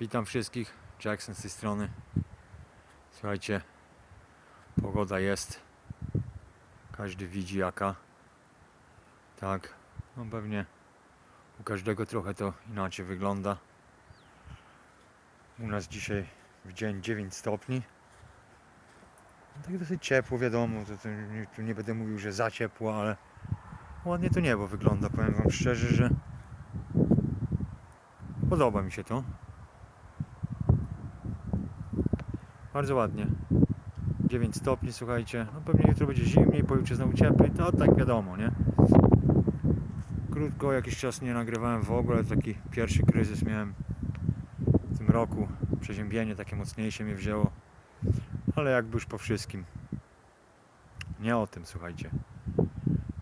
Witam wszystkich, Jackson z tej strony. Słuchajcie, pogoda jest. Każdy widzi jaka. Tak, no pewnie u każdego trochę to inaczej wygląda. U nas dzisiaj w dzień 9 stopni. No Tak dosyć ciepło, wiadomo, to, to nie, tu nie będę mówił, że za ciepło, ale ładnie to niebo wygląda. Powiem Wam szczerze, że podoba mi się to. Bardzo ładnie. 9 stopni, słuchajcie. No pewnie jutro będzie zimniej, pojutrze znowu cieplej. To tak wiadomo, nie? Krótko, jakiś czas nie nagrywałem w ogóle. Taki pierwszy kryzys miałem w tym roku. Przeziębienie takie mocniejsze mnie wzięło. Ale jakby już po wszystkim. Nie o tym, słuchajcie.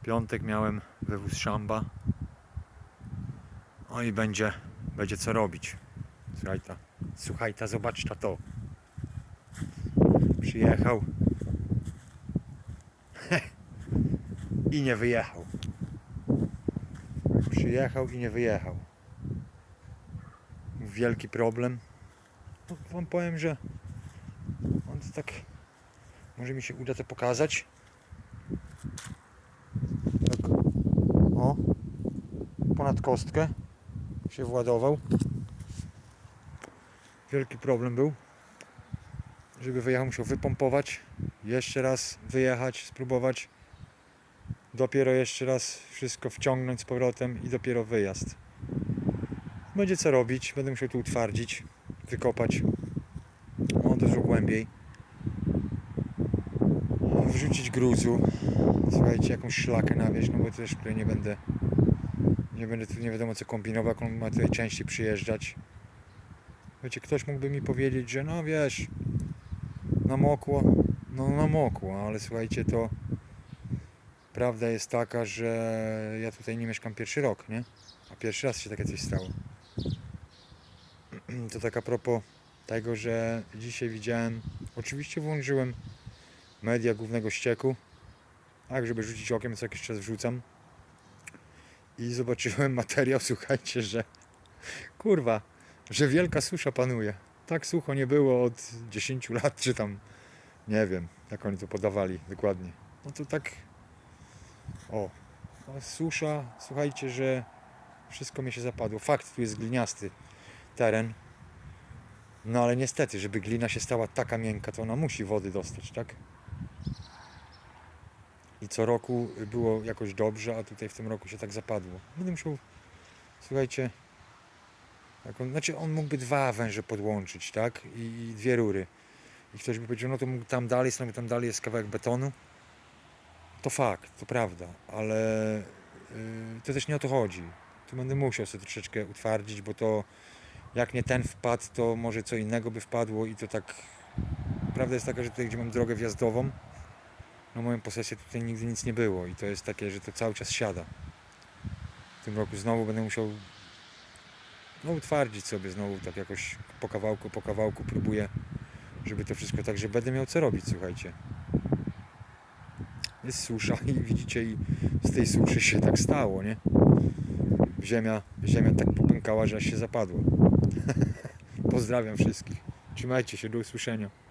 Piątek miałem wywóz szamba. No i będzie, będzie co robić. Słuchaj ta, słuchaj ta, zobacz ta to. Przyjechał. I nie wyjechał. Przyjechał i nie wyjechał. Wielki problem. No, wam powiem, że on to tak. Może mi się uda to pokazać. Tak. O. Ponad kostkę się władował. Wielki problem był żeby wyjechał, musiał wypompować, jeszcze raz wyjechać, spróbować, dopiero jeszcze raz wszystko wciągnąć z powrotem i dopiero wyjazd. Będzie co robić, będę musiał tu utwardzić, wykopać, o dużo głębiej, wrzucić gruzu, słuchajcie, jakąś szlakę nawieźć, no bo też tutaj nie będę, nie będę tu nie wiadomo co kombinował, on ma tutaj częściej przyjeżdżać. Wiecie, ktoś mógłby mi powiedzieć, że no wiesz, namokło, no namokło, ale słuchajcie, to prawda jest taka, że ja tutaj nie mieszkam pierwszy rok, nie? A pierwszy raz się takie coś stało. To tak a propos tego, że dzisiaj widziałem, oczywiście włączyłem media głównego ścieku, tak, żeby rzucić okiem, co jakiś czas wrzucam. I zobaczyłem materiał, słuchajcie, że kurwa, że wielka susza panuje tak sucho nie było od 10 lat, czy tam nie wiem, jak oni to podawali dokładnie. No to tak o, susza, słuchajcie, że wszystko mi się zapadło. Fakt, tu jest gliniasty teren. No ale niestety, żeby glina się stała taka miękka, to ona musi wody dostać, tak? I co roku było jakoś dobrze, a tutaj w tym roku się tak zapadło. Będę musiał, słuchajcie, tak, on, znaczy on mógłby dwa węże podłączyć, tak? I, I dwie rury. I ktoś by powiedział, no to mógł tam dalej, sobie tam dalej jest kawałek betonu. To fakt, to prawda, ale yy, to też nie o to chodzi. Tu będę musiał sobie troszeczkę utwardzić, bo to jak nie ten wpadł, to może co innego by wpadło i to tak... Prawda jest taka, że tutaj, gdzie mam drogę wjazdową, na moją posesję tutaj nigdy nic nie było i to jest takie, że to cały czas siada. W tym roku znowu będę musiał no utwardzić sobie znowu tak jakoś po kawałku, po kawałku próbuję, żeby to wszystko tak, że będę miał co robić, słuchajcie. Jest susza i widzicie i z tej suszy się tak stało, nie? Ziemia, ziemia tak popękała, że aż się zapadło. Pozdrawiam wszystkich. Trzymajcie się, do usłyszenia.